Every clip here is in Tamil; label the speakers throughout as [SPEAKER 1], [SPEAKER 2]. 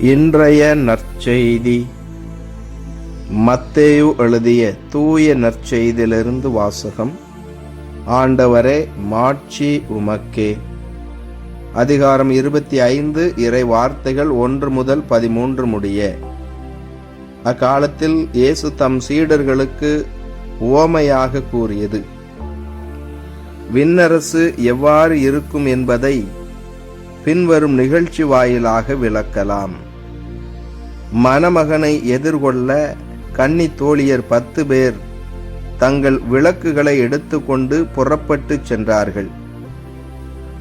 [SPEAKER 1] இன்றைய நற்செய்தி. மத்தேயு எழுதிய தூய நற்செய்தியிலிருந்து வாசகம். ஆண்டவரே மாட்சி உமக்கே. அதிகாரம் இருபத்தி ஐந்து இறை வார்த்தைகள் ஒன்று முதல் பதிமூன்று முடிய. அக்காலத்தில் இயேசு தம் சீடர்களுக்கு உவமையாக கூறியது விண்ணரசு எவ்வாறு இருக்கும் என்பதை பின்வரும் நிகழ்ச்சி வாயிலாக விளக்கலாம். மணமகனை எதிர்கொள்ள கன்னி தோழியர் பத்து பேர் தங்கள் விளக்குகளை எடுத்துக்கொண்டு புறப்பட்டு சென்றார்கள்.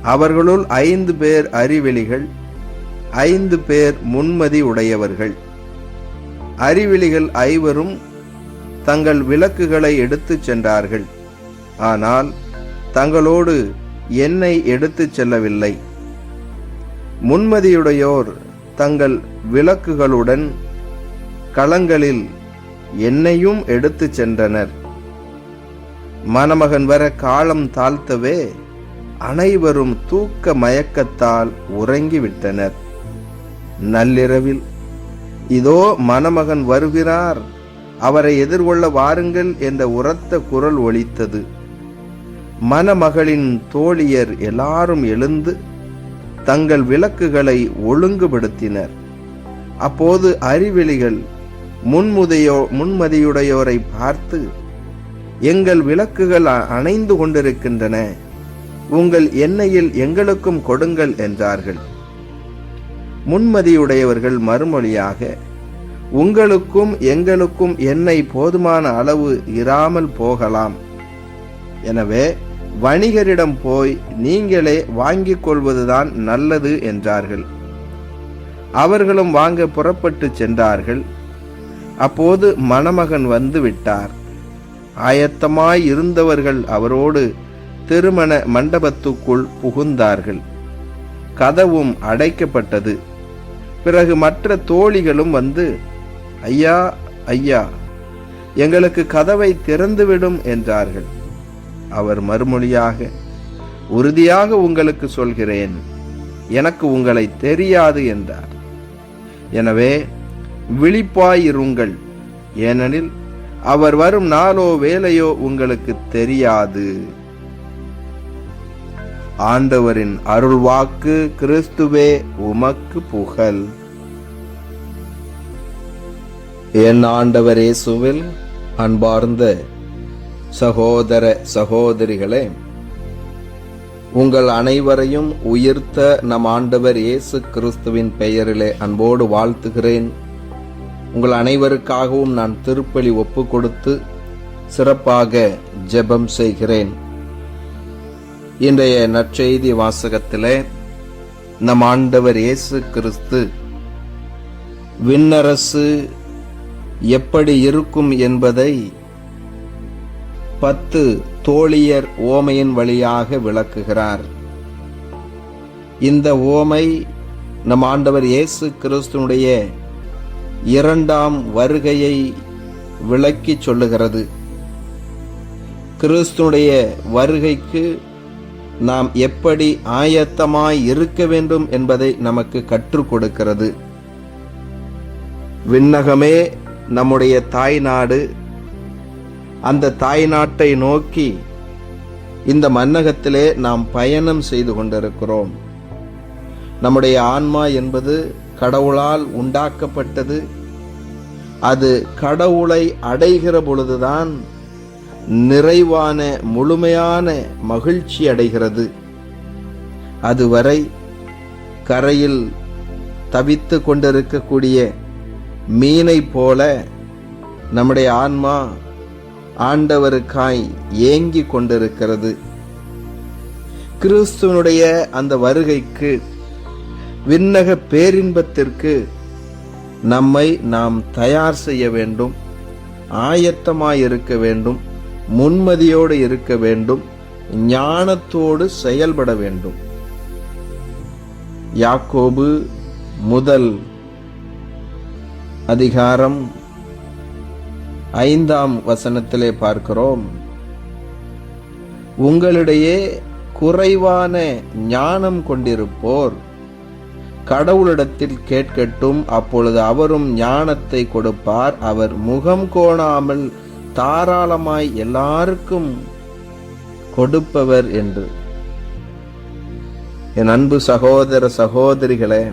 [SPEAKER 1] அவர்களுள் ஐந்து பேர் அறிவெளிகள் ஐந்து பேர் முன்மதி உடையவர்கள். அறிவெளிகள் ஐவரும் தங்கள் விளக்குகளை எடுத்துச் சென்றார்கள். ஆனால் தங்களோடு என்னை எடுத்துச் செல்லவில்லை. முன்மதியுடையோர் தங்கள் விளக்குகளுடன் களங்களில் எண்ணெயும் எடுத்துச் சென்றனர். மணமகன் வர காலம் தாழ்த்தவே அனைவரும் தூக்க மயக்கத்தால் உறங்கிவிட்டனர். நள்ளிரவில் இதோ மணமகன் வருகிறார். அவரை எதிர்கொள்ள வாருங்கள் என்ற உரத்த குரல் ஒலித்தது. மணமகளின் தோழியர் எல்லாரும் எழுந்து தங்கள் விளக்குகளை ஒழுங்குபடுத்தினர். அப்போது அறிவெளிகள் முன்முதையோ முன்மதியுடையோரை பார்த்து எங்கள் விளக்குகள் அ- அணைந்து கொண்டிருக்கின்றன. உங்கள் எண்ணெயில் எங்களுக்கும் கொடுங்கள் என்றார்கள். முன்மதியுடையவர்கள் மறுமொழியாக உங்களுக்கும் எங்களுக்கும் எண்ணெய் போதுமான அளவு இராமல் போகலாம். எனவே வணிகரிடம் போய் நீங்களே வாங்கிக் கொள்வதுதான் நல்லது என்றார்கள். அவர்களும் வாங்க புறப்பட்டு சென்றார்கள். அப்போது மணமகன் வந்து விட்டார். ஆயத்தமாய் இருந்தவர்கள் அவரோடு திருமண மண்டபத்துக்குள் புகுந்தார்கள். கதவும் அடைக்கப்பட்டது. பிறகு மற்ற தோழிகளும் வந்து ஐயா ஐயா எங்களுக்கு கதவை திறந்துவிடும் என்றார்கள். அவர் மறுமொழியாக உறுதியாக உங்களுக்கு சொல்கிறேன். எனக்கு உங்களை தெரியாது என்றார். எனவே விழிப்பாயிருங்கள். ஏனெனில் அவர் வரும் நாளோ வேலையோ உங்களுக்கு தெரியாது. ஆண்டவரின் அருள்வாக்கு கிறிஸ்துவே உமக்கு புகழ். என் ஆண்டவர் இயேசுவில் அன்பார்ந்த சகோதர சகோதரிகளே உங்கள் அனைவரையும் உயிர்த்த நம் ஆண்டவர் இயேசு கிறிஸ்துவின் பெயரிலே அன்போடு வாழ்த்துகிறேன். உங்கள் அனைவருக்காகவும் நான் திருப்பலி ஒப்பு கொடுத்து சிறப்பாக ஜெபம் செய்கிறேன். இன்றைய நற்செய்தி வாசகத்திலே நம் ஆண்டவர் இயேசு கிறிஸ்து விண்ணரசு எப்படி இருக்கும் என்பதை பத்து தோழியர் ஓமையின் வழியாக விளக்குகிறார். இந்த ஓமை நம் ஆண்டவர் இயேசு கிறிஸ்துனுடைய இரண்டாம் வருகையை விளக்கி சொல்லுகிறது. கிறிஸ்துனுடைய வருகைக்கு நாம் எப்படி ஆயத்தமாய் இருக்க வேண்டும் என்பதை நமக்கு கற்றுக் கொடுக்கிறது. விண்ணகமே நம்முடைய தாய்நாடு அந்த தாய்நாட்டை நோக்கி இந்த மன்னகத்திலே நாம் பயணம் செய்து கொண்டிருக்கிறோம். நம்முடைய ஆன்மா என்பது கடவுளால் உண்டாக்கப்பட்டது. அது கடவுளை அடைகிற பொழுதுதான் நிறைவான முழுமையான மகிழ்ச்சி அடைகிறது. அதுவரை கரையில் தவித்து கொண்டிருக்கக்கூடிய மீனை போல நம்முடைய ஆன்மா ஆண்டவருக்காய் ஏங்கி கொண்டிருக்கிறது. கிறிஸ்துவனுடைய அந்த வருகைக்கு விண்ணக பேரின்பத்திற்கு நம்மை நாம் தயார் செய்ய வேண்டும். ஆயத்தமாய் இருக்க வேண்டும். முன்மதியோடு இருக்க வேண்டும். ஞானத்தோடு செயல்பட வேண்டும். யாக்கோபு முதல் அதிகாரம் ஐந்தாம் வசனத்திலே பார்க்கிறோம். உங்களிடையே குறைவான ஞானம் கொண்டிருப்போர். கடவுளிடத்தில் கேட்கட்டும் அப்பொழுது அவரும் ஞானத்தை கொடுப்பார். அவர் முகம் கோணாமல் தாராளமாய் எல்லாருக்கும் கொடுப்பவர் என்று. என் அன்பு சகோதர சகோதரிகளே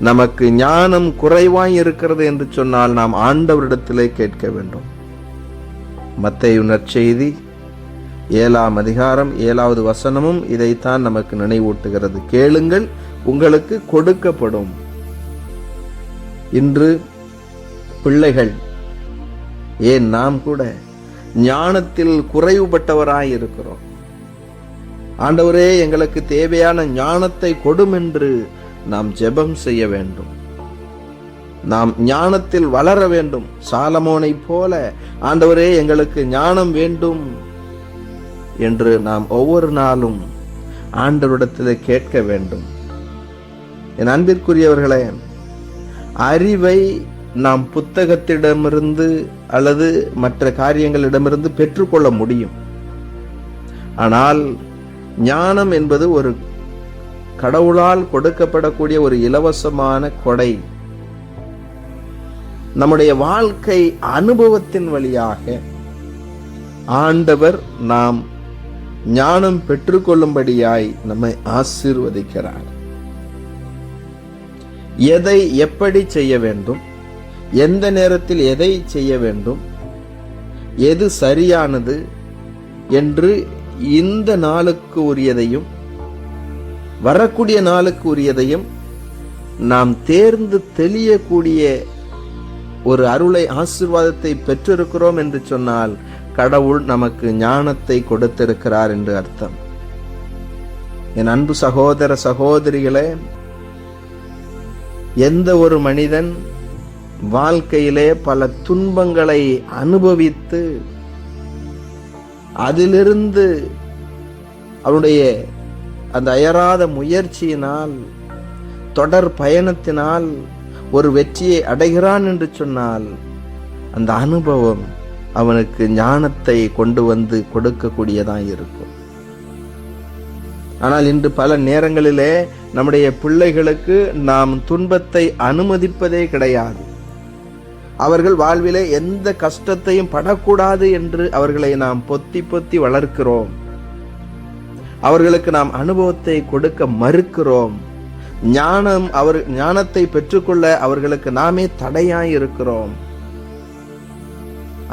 [SPEAKER 1] நமக்கு ஞானம் குறைவாய் இருக்கிறது என்று சொன்னால் நாம் ஆண்டவரிடத்திலே கேட்க வேண்டும். மத்தேயு நற்செய்தி ஏழாம் அதிகாரம் ஏழாவது வசனமும் இதைத்தான் நமக்கு நினைவூட்டுகிறது. கேளுங்கள் உங்களுக்கு கொடுக்கப்படும். இன்று பிள்ளைகள் ஏன் நாம் கூட ஞானத்தில் குறைவுபட்டவராய் இருக்கிறோம். ஆண்டவரே எங்களுக்கு தேவையான ஞானத்தை கொடும் என்று நாம் ஜெபம் செய்ய வேண்டும். நாம் ஞானத்தில் வளர வேண்டும். சாலமோனைப் போல ஆண்டவரே எங்களுக்கு ஞானம் வேண்டும் என்று நாம் ஒவ்வொரு நாளும் ஆண்டவரிடத்தில் கேட்க வேண்டும். என் அன்பிற்குரியவர்களே அறிவை நாம் புத்தகத்திடமிருந்து அல்லது மற்ற காரியங்களிடமிருந்து பெற்றுக்கொள்ள முடியும். ஆனால் ஞானம் என்பது ஒரு கடவுளால் கொடுக்கப்படக்கூடிய ஒரு இலவசமான கொடை நம்முடைய வாழ்க்கை அனுபவத்தின் வழியாக ஆண்டவர் நாம் ஞானம் பெற்றுக்கொள்ளும்படியாய் நம்மை ஆசீர்வதிக்கிறார். எதை எப்படி செய்ய வேண்டும்? எந்த நேரத்தில் எதை செய்ய வேண்டும்? எது சரியானது? என்று இந்த நாளுக்கு உரியதையும் வரக்கூடிய நாளுக்கு உரியதையும் நாம் தேர்ந்து தெளியக்கூடிய ஒரு அருளை ஆசீர்வாதத்தை பெற்றிருக்கிறோம் என்று சொன்னால் கடவுள் நமக்கு ஞானத்தை கொடுத்திருக்கிறார் என்று அர்த்தம். என் அன்பு சகோதர சகோதரிகளே எந்த ஒரு மனிதன் வாழ்க்கையிலே பல துன்பங்களை அனுபவித்து அதிலிருந்து அவனுடைய அந்த அயராத முயற்சியினால் தொடர் பயணத்தினால் ஒரு வெற்றியை அடைகிறான் என்று சொன்னால் அந்த அனுபவம் அவனுக்கு ஞானத்தை கொண்டு வந்து கொடுக்கக்கூடியதாக இருக்கும். ஆனால் இன்று பல நேரங்களிலே நம்முடைய பிள்ளைகளுக்கு நாம் துன்பத்தை அனுமதிப்பதே கிடையாது. அவர்கள் வாழ்விலே எந்த கஷ்டத்தையும் படக்கூடாது என்று அவர்களை நாம் பொத்தி பொத்தி வளர்க்கிறோம். அவர்களுக்கு நாம் அனுபவத்தை கொடுக்க மறுக்கிறோம். ஞானம் அவர் ஞானத்தை பெற்றுக்கொள்ள அவர்களுக்கு நாமே தடையாய் இருக்கிறோம்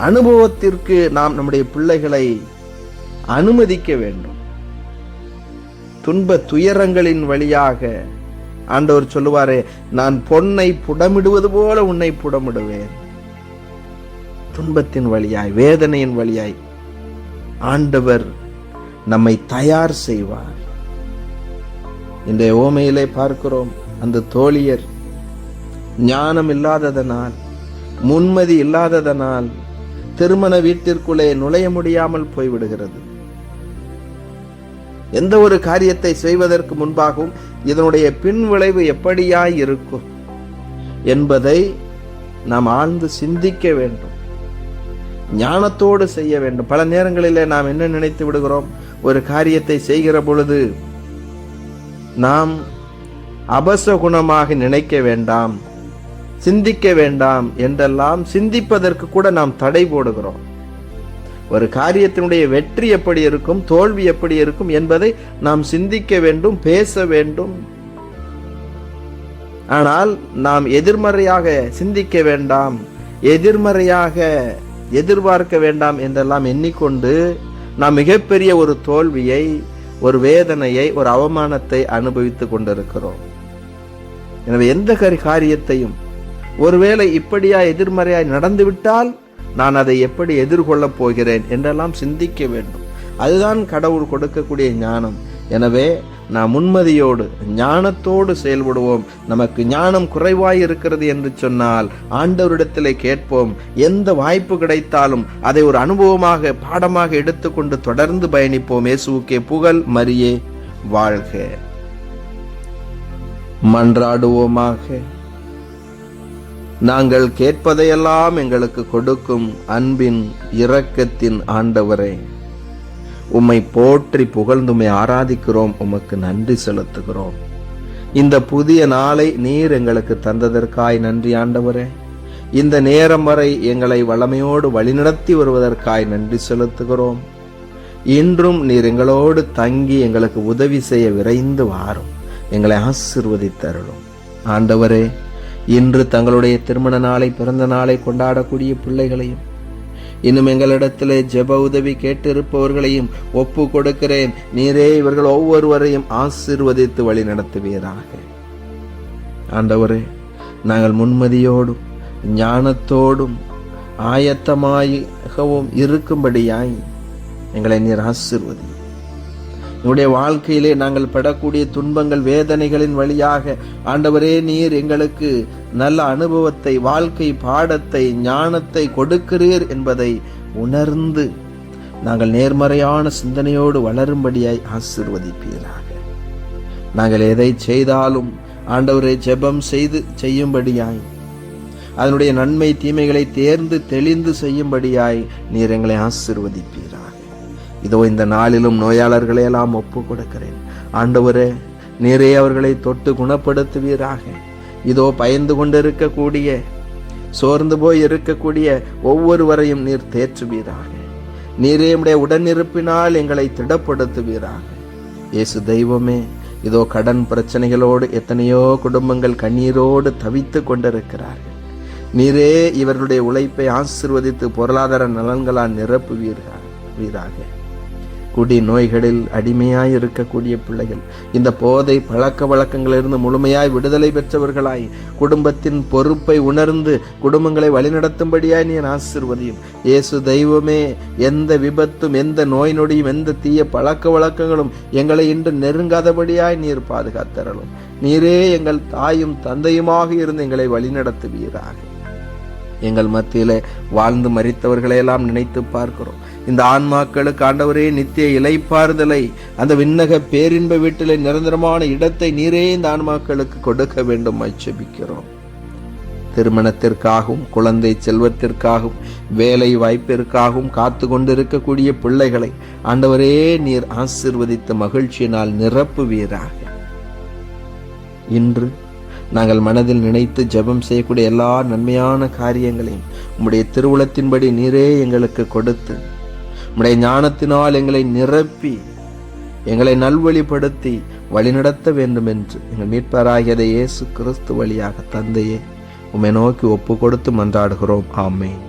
[SPEAKER 1] அனுபவத்திற்கு நாம் நம்முடைய பிள்ளைகளை அனுமதிக்க வேண்டும். துன்ப துயரங்களின் வழியாக ஆண்டவர் சொல்லுவாரே நான் பொன்னை புடமிடுவது போல உன்னை புடமிடுவேன். துன்பத்தின் வழியாய் வேதனையின் வழியாய் ஆண்டவர் நம்மை தயார் செய்வார். இன்றைய ஓமையிலே பார்க்கிறோம் அந்த தோழியர் ஞானம் இல்லாததனால் முன்மதி இல்லாததனால் திருமண வீட்டிற்குள்ளே நுழைய முடியாமல் போய்விடுகிறது. எந்த ஒரு காரியத்தை செய்வதற்கு முன்பாகவும் இதனுடைய பின் விளைவு எப்படியாய் இருக்கும் என்பதை நாம் ஆழ்ந்து சிந்திக்க வேண்டும். ஞானத்தோடு செய்ய வேண்டும். பல நேரங்களிலே நாம் என்ன நினைத்து விடுகிறோம்? ஒரு காரியத்தை செய்கிற பொழுது நாம் அபசகுணமாக நினைக்க வேண்டாம் சிந்திக்க வேண்டாம் என்றெல்லாம் சிந்திப்பதற்கு கூட நாம் தடை போடுகிறோம். ஒரு காரியத்தினுடைய வெற்றி எப்படி இருக்கும் தோல்வி எப்படி இருக்கும் என்பதை நாம் சிந்திக்க வேண்டும் பேச வேண்டும். ஆனால் நாம் எதிர்மறையாக சிந்திக்க வேண்டாம் எதிர்மறையாக எதிர்பார்க்க வேண்டாம் என்றெல்லாம் எண்ணிக்கொண்டு நாம் மிகப்பெரிய ஒரு தோல்வியை ஒரு வேதனையை ஒரு அவமானத்தை அனுபவித்துக் கொண்டிருக்கிறோம். எனவே எந்த கரி காரியத்தையும் ஒருவேளை இப்படியா எதிர்மறையாய் நடந்துவிட்டால் நான் அதை எப்படி எதிர்கொள்ளப் போகிறேன் என்றெல்லாம் சிந்திக்க வேண்டும். அதுதான் கடவுள் கொடுக்கக்கூடிய ஞானம். எனவே நாம் உண்மதியோடு ஞானத்தோடு செயல்படுவோம். நமக்கு ஞானம் குறைவாய் இருக்கிறது என்று சொன்னால் ஆண்டவரிடத்திலே கேட்போம் எந்த வாய்ப்பு கிடைத்தாலும் அதை ஒரு அனுபவமாக பாடமாக எடுத்துக்கொண்டு தொடர்ந்து பயணிப்போம். இயேசுக்கே புகழ் மரியே வாழ்க. மன்றாடுவோமாக. நாங்கள் கேட்பதையெல்லாம் எங்களுக்கு கொடுக்கும் அன்பின் இரக்கத்தின் ஆண்டவரே. உம்மை போற்றி புகழ்ந்துமை ஆராதிக்கிறோம் உமக்கு நன்றி செலுத்துகிறோம். இந்த புதிய நாளை நீர் எங்களுக்கு தந்ததற்காய் நன்றி ஆண்டவரே. இந்த நேரம் வரை எங்களை வளமையோடு வழிநடத்தி வருவதற்காய் நன்றி செலுத்துகிறோம். இன்றும் நீர் எங்களோடு தங்கி எங்களுக்கு உதவி செய்ய விரைந்து வாரும். எங்களை ஆசிர்வதித்தருளும். ஆண்டவரே இன்று தங்களுடைய திருமண நாளை பிறந்த நாளை கொண்டாடக்கூடிய பிள்ளைகளையும் இன்னும் எங்களிடத்திலே ஜெப உதவி கேட்டிருப்பவர்களையும் ஒப்பு கொடுக்கிறேன் நீரே இவர்கள் ஒவ்வொருவரையும் ஆசிர்வதித்து வழி நடத்துவீராக. ஆண்டவரே நாங்கள் முன்மதியோடும் ஞானத்தோடும் ஆயத்தமாகவும் இருக்கும்படியாய் எங்களை நீர் ஆசிர்வதி. உடைய வாழ்க்கையிலே நாங்கள் படக்கூடிய துன்பங்கள் வேதனைகளின் வழியாக ஆண்டவரே நீர் எங்களுக்கு நல்ல அனுபவத்தை வாழ்க்கை பாடத்தை ஞானத்தை கொடுக்கிறீர் என்பதை உணர்ந்து நாங்கள் நேர்மறையான சிந்தனையோடு வளரும்படியாய் ஆசிர்வதிப்பீராக. நாங்கள் எதை செய்தாலும் ஆண்டவரை ஜெபம் செய்து செய்யும்படியாய் அதனுடைய நன்மை தீமைகளை தேர்ந்து தெளிந்து செய்யும்படியாய் நீர் எங்களை ஆசிர்வதிப்பீராக. இதோ இந்த நாளிலும் நோயாளர்களை எல்லாம் ஒப்பு கொடுக்கிறேன் ஆண்டவரே நீரே அவர்களை தொட்டு குணப்படுத்துவீராக. இதோ பயந்து கொண்டிருக்கக்கூடிய சோர்ந்து போய் இருக்கக்கூடிய ஒவ்வொருவரையும் நீர் தேற்றுவீராக. நீரே உடைய உடனிருப்பினால் எங்களை திடப்படுத்துவீராக. இயேசு தெய்வமே இதோ கடன் பிரச்சனைகளோடு எத்தனையோ குடும்பங்கள் கண்ணீரோடு தவித்து கொண்டிருக்கிறார்கள். நீரே இவர்களுடைய உழைப்பை ஆசிர்வதித்து பொருளாதார நலன்களால் நிரப்புவீர்கள் வீராக குடி நோய்களில் அடிமையாய் இருக்கக்கூடிய பிள்ளைகள் இந்த போதை பழக்க வழக்கங்களிலிருந்து முழுமையாய் விடுதலை பெற்றவர்களாய் குடும்பத்தின் பொறுப்பை உணர்ந்து குடும்பங்களை வழிநடத்தும்படியாய் நீர் ஆசிர்வதியும். இயேசு தெய்வமே எந்த விபத்தும் எந்த நோய் நொடியும் எந்த தீய பழக்க வழக்கங்களும் எங்களை இன்று நெருங்காதபடியாய் நீர் பாதுகாத்தரலும். நீரே எங்கள் தாயும் தந்தையுமாக இருந்து எங்களை வழிநடத்துவீராக. எங்கள் மத்தியில் வாழ்ந்து மறித்தவர்களையெல்லாம் நினைத்து பார்க்கிறோம். இந்த ஆன்மாக்களுக்கு ஆண்டவரே நித்திய இலைப்பாறுதலை அந்த விண்ணக பேரின்ப வீட்டிலே நிரந்தரமான இடத்தை நீரே இந்த ஆன்மாக்களுக்கு கொடுக்க வேண்டும் ஜெபிக்கிறோம் திருமணத்திற்காகவும் குழந்தை செல்வத்திற்காகவும் வேலை வாய்ப்பிற்காகவும் காத்து கொண்டிருக்கக்கூடிய பிள்ளைகளை ஆண்டவரே நீர் ஆசிர்வதித்த மகிழ்ச்சியினால் நிரப்புவீராக. இன்று நாங்கள் மனதில் நினைத்து ஜெபம் செய்யக்கூடிய எல்லா நன்மையான காரியங்களையும் உம்முடைய திருவுளத்தின்படி நீரே எங்களுக்கு கொடுத்து உம்முடைய ஞானத்தினால் எங்களை நிரப்பி எங்களை நல்வழிப்படுத்தி வழிநடத்த வேண்டும் என்று எங்கள் மீட்பராகியதை இயேசு கிறிஸ்து வழியாக தந்தையே உம்மை நோக்கி ஒப்பு கொடுத்து மன்றாடுகிறோம். ஆமேன்.